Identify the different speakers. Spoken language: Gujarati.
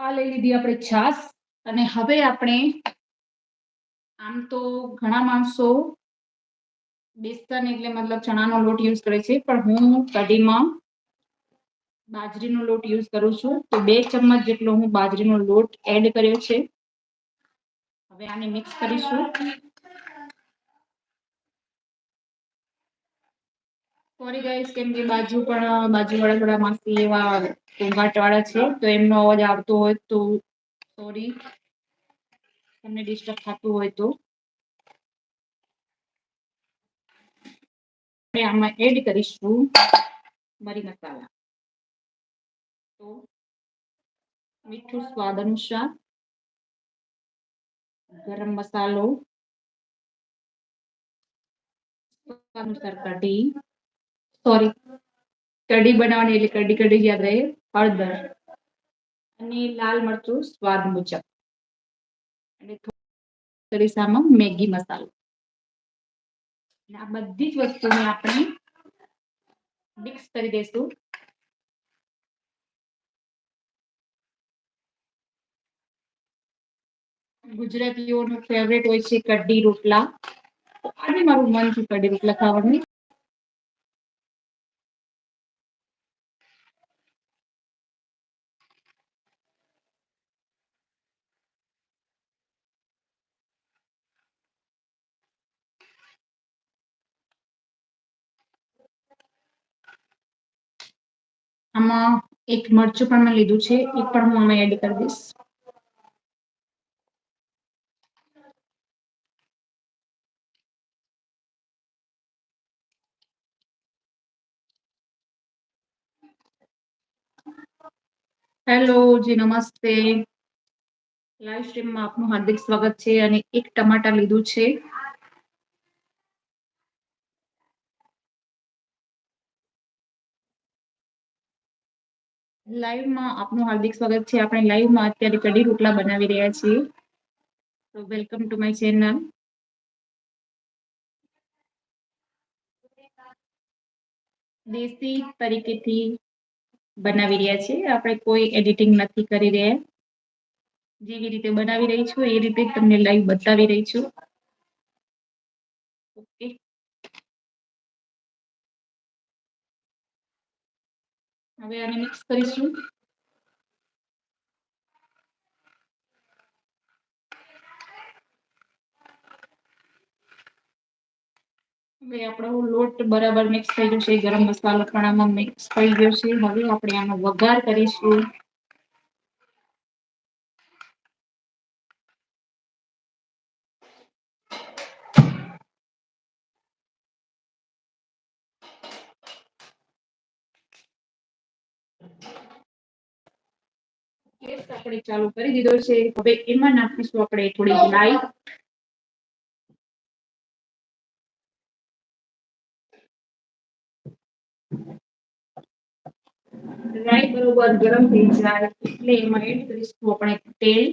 Speaker 1: આ લઈ લીધી આપણે છાસ અને હવે આપણે આમ તો ઘણા માણસો બેસન એટલે મતલબ ચણાનો લોટ યુઝ કરે છે, પણ હું કઢીમાં બાજરીનો લોટ યુઝ કરું છું. તો બે ચમચ જેટલો હું બાજરીનો લોટ એડ કર્યો છે. હવે આને મિક્સ કરીશું. સોરી ગાઈસ કેમ કે બાજુ પણ બાજુવાળા થોડા માસી એવા ઘોંઘાટવાળા છે, તો એમનો અવાજ આવતો હોય તો સોરી તમને ડિસ્ટર્બ થતું હોય તો. આપણે આમાં એડ કરીશું, મરી મસાલા. તો મીઠું સ્વાદ અનુસાર ગરમ મસાલો અનુસાર કઢી. સોરી કઢી બનાવવાની એટલે કઢી કઢી યાદ રહે. હળદર અને લાલ મરચું સ્વાદ મુજબ. અને થોડી મેગી મસાલો. આ બધી જ વસ્તુને આપણે મિક્સ કરી દઈશું. ગુજરાતીઓનો ફેવરેટ હોય છે કઢી રોટલા. આજે મારું મન છે કઢી રોટલા ખાવાનું. આમાં એક મરચું પણ મેં લીધું છે એ પણ હું આમાં એડ કરી દઈશ. હેલો જી નમસ્તે. લાઈવ સ્ટ્રીમમાં આપનું હાર્દિક સ્વાગત છે અને એક ટમાટા લીધું છે. લાઈવમાં આપનું હાર્દિક સ્વાગત છે. આપણે લાઈવમાં અત્યારે કઢી રોટલા બનાવી રહ્યા છીએ. તો વેલકમ ટુ માય ચેનલ દેશી તરીકેથી બનાવી રહ્યા છીએ. આપણે કોઈ એડિટિંગ નથી કરી રહ્યા. જેવી રીતે બનાવી રહી છું, એ રીતે તમને લાઈવ બતાવી રહી છું. હવે આને મિક્સ કરીશું હવે આપણો લોટ બરાબર મિક્સ થઈ ગયો છે. ગરમ મસાલો પણ મિક્સ થઈ ગયો છે. હવે આપણે આનો વઘાર કરીશું. આપણે ચાલુ કરી દીધો છે. હવે એમાં નાખીશું આપણે થોડી રાઈ રાઈ બરોબર ગરમ થઈ જાય એટલે એમાં એડ કરીશું આપણે તેલ.